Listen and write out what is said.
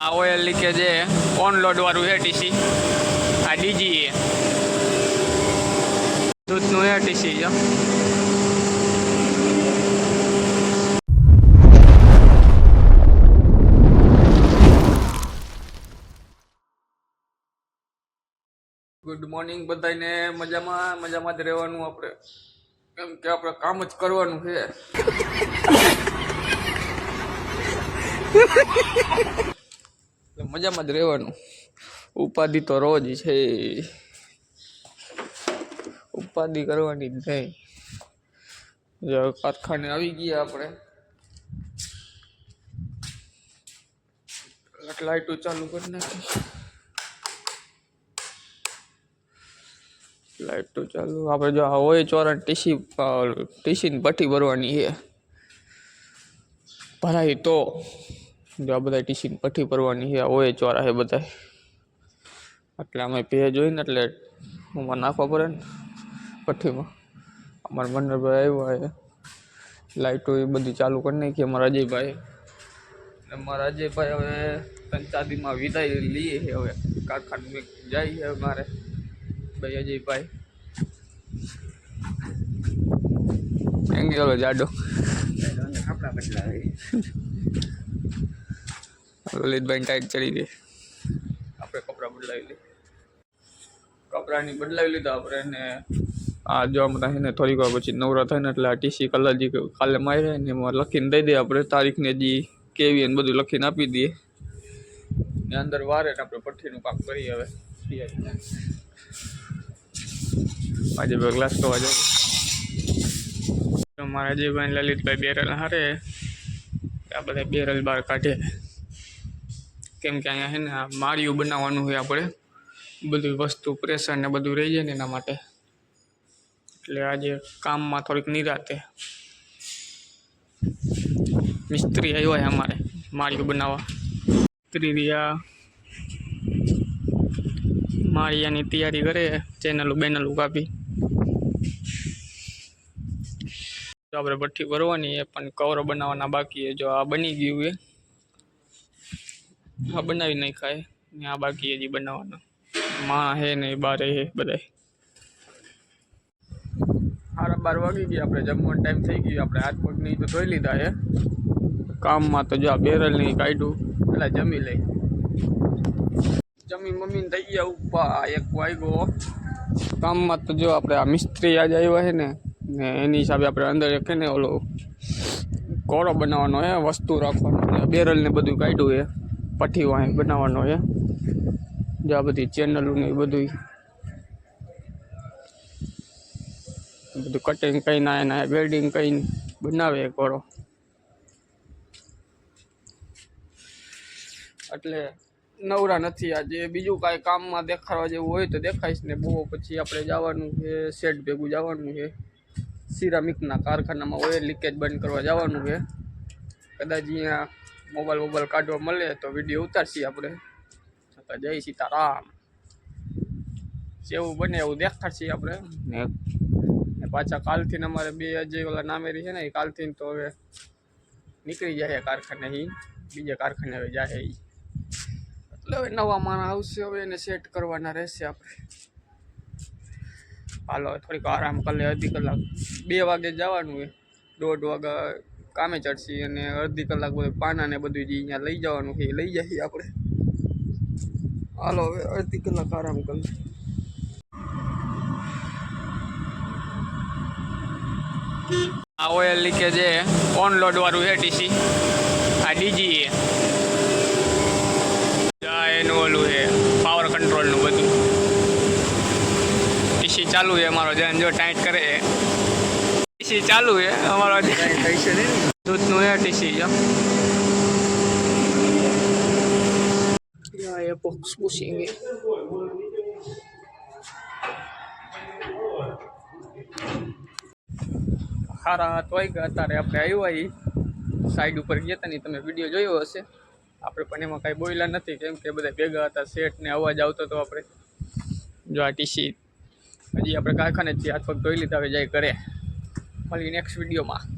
આ oil leakage એ on load વાળું છે ટીસી. આ ડીજી એ દૂધનું એ ટીસી છે ગુડ મોર્નિંગ બધાને મજામાં મજામાં જ રહેવાનું આપણે. કેમ કે આપણે કામ જ કરવાનું છે. મજામાં જ રહેવાનું. ઉપાધિ તો રોજ છે. ઉપાધિ કરવાની જ નહીં. જો કારખાને આવી ગયા આપણે. લાઈટો ચાલુ કરી નાખી લાઈટો ચાલુ. આપણે જો હોય ચોરણ ટીસી ટીસીની ભઠ્ઠી ભરવાની છે. ભરાય તો. જો આ બધા ટીસીની પઠ્ઠી ભરવાની આ હોય ચોરા છે બધા એટલે અમે ભેજ હોય ને એટલે આમાં નાખવા પડે ને પઠ્ઠીમાં. અમારા મંડળભાઈ આવ્યા છે. લાઈટો એ બધી ચાલુ કરી નાખી અમારા અજયભાઈ અમારા અજયભાઈ હવે દીમાં વિદાય લઈએ છે હવે. કારખાને જાય છે મારે. ભાઈ અજયભાઈ. હવે જાડો. આપણા બદલાવે. લલિતભાઈ ટાઈટ ચડી દે આપણે કપડાં બદલાવી લઈએ કપડાની બદલાવી લીધા આપણે ને આ જોવા બધા છે ને થોડીક વાર પછી નવરા થાય ને એટલે આ ટીસી કલર જે કાલે માર્યા ને એમાં લખીને દઈ દે આપણે, તારીખને જે કેવી એને બધું લખીને આપી દઈએ. ને અંદર વારે ને આપણે પઠ્ઠીનું કામ કરીએ હવે. આજે બે ગ્લાસ તો જાવ મારા અજયભાઈ લલિતભાઈ બેરલ હારે. આ બધા બેરલ બહાર કાઢે. કેમ કે અહીંયા છે ને આ માળિયું બનાવવાનું હોય આપણે. બધું વસ્તુ પ્રેશર ને બધું રહી જાય ને એના માટે. એટલે આજે કામમાં થોડીક નિરાતે મિસ્ત્રી આવ્યો છે અમારે માળિયું બનાવવા. મિસ્ત્રી રહ્યા માળિયાની તૈયારી કરે ચેનલું બેનલું કાપી આપણે ભઠ્ઠી ભરવાની એ પણ કવરો બનાવવાના બાકી જો આ બની ગયું છે. હા બનાવી નાખાય ને આ બાકી હજી બનાવવાના. માં હે ને બારે હે બધાય. સાડા બાર વાગી ગયા આપણે, જમવાનો ટાઈમ થઈ ગયો. આપણે હાથ પગ નહીં તો ધોઈ લીધા છે કામમાં તો જો આ બેરલ નહીં કાઢ્યું. પેલા જમી લઈ. જમી મમ્મીને થઈ ગયા ઉપા એક વાગ્યો. કામમાં તો જો આપણે આ મિસ્ત્રી આજે આવ્યા છે ને ને એની હિસાબે આપણે અંદર એક છે ને ઓલો કોળો બનાવવાનો છે વસ્તુ રાખવાનો. ને બેરલ ને બધું કાઢ્યું છે પઠ્ઠી અહીં બનાવવાનો છે. જો આ બધી ચેનલો ને એ બધું બધું કટિંગ કઈ ના, એના વેલ્ડિંગ કઈ બનાવે કોળો એટલે નવરા નથી આજે. બીજું કાંઈ કામમાં દેખાડવા જેવું હોય તો દેખાઈશ ને બહુ. પછી આપણે જવાનું છે શેડ ભેગું જવાનું છે. સિરામિકના કારખાનામાં ઓઇલ લીકેજ બંધ કરવા જવાનું છે. કદાચ અહીંયા મોબાઈલ મોબાઈલ કાઢવા મળે તો વીડિયો ઉતારશી આપણે. તો જય સીતારામ. જેવું બને એવું દેખાડશી આપણે. ને પાછા કાલથી અમારે બે અજય ઓલા નામેરી છે ને એ કાલથી તો હવે નીકળી જાય કારખાને ઈ બીજા કારખાને હવે જાય એ એટલે હવે નવા માણસ આવશે હવે એને સેટ કરવાના રહેશે આપણે. હાલો થોડીક આરામ કરી લે અડધી કલાક. બે વાગે જવાનું હોય દોઢ વાગે કામે ચડશી અને અડધી કલાક બધું પાના ને બધું જે અહીંયા લઈ જવાનું છે એ લઈ જઈએ આપણે. હાલો, હવે અડધી કલાક આરામ કરી આ ઓઇલ લીકેજ એ ઓન લોડ વાળું છે ટીસી આ ડીજી એ એનું ઓલું છે પાવર કંટ્રોલનું બધું. ટીસી ચાલુ છે અમારો જેને જો ટાઈટ કરે ટીસી ચાલુ છે અમારો દૂધનું એ ટીસી છે Ya, ya, box pusing eh. સારા હાથ વાગ્યા અત્યારે આપણે આવ્યા એ સાઈડ ઉપર ગયા હતા ને તમે વીડિયો જોયો હશે. આપણે પણ એમાં કાંઈ બોલ્યા નથી કેમ કે બધા ભેગા હતા સેટને અવાજ આવતો હતો આપણે જો આ ટીસી હજી આપણે કારખાને જ હાથ પગ ધોઈ લીધા હવે જાય ઘરે. મળી નેક્સ્ટ વિડીયોમાં